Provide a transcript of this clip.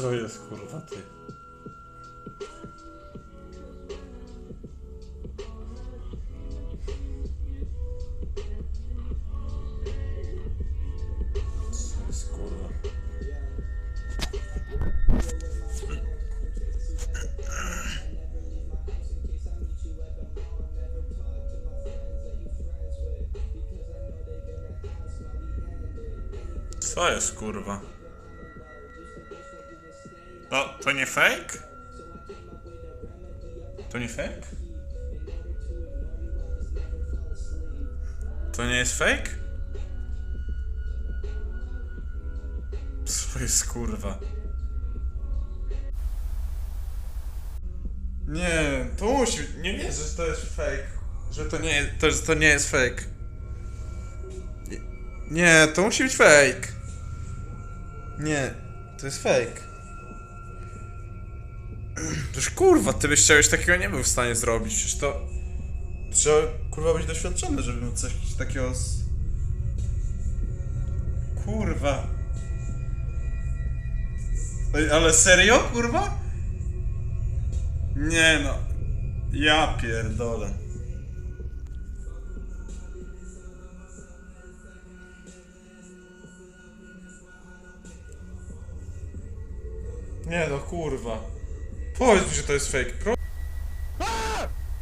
Co jest kurwa ty? Co jest kurwa? To, to nie fake? To nie fake? To nie jest fake? Co jest kurwa? Nie, to musi Nie wierzę, że to jest fake. Że to nie, to, że to nie jest fake. Nie, to musi być fake. Nie, to jest fake. Przecież kurwa, ty byś czegoś takiego nie był w stanie zrobić. Przecież to. Trzeba kurwa być doświadczony, żeby móc coś takiego. Z... Kurwa. Ej, ale serio, kurwa? Nie no. Ja pierdolę. Nie no, kurwa. Mi, że to jest fake. Pro...